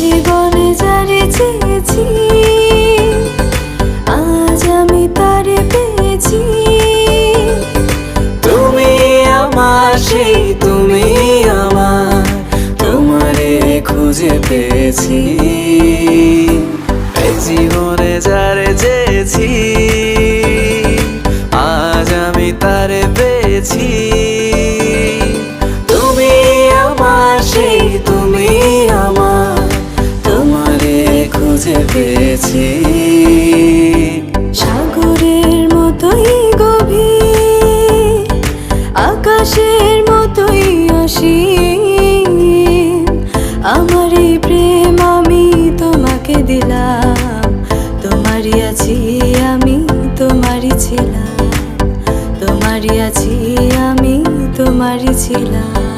জীবনে যারে চেয়েছি, আজ আমি তুমি আমার, সেই তুমি আমার, তোমারে খুঁজে পেয়েছি। জীবনে যারে চেয়েছি খুঁজে পেয়েছি। সাগরের মতোই গভীর, আকাশের মতোই অসীম। আমার এই প্রেম আমি তোমাকে দিলাম, তোমারই আছি আমি, তোমারই ছিলাম, তোমারই আছি আমি, তোমারই ছিলাম।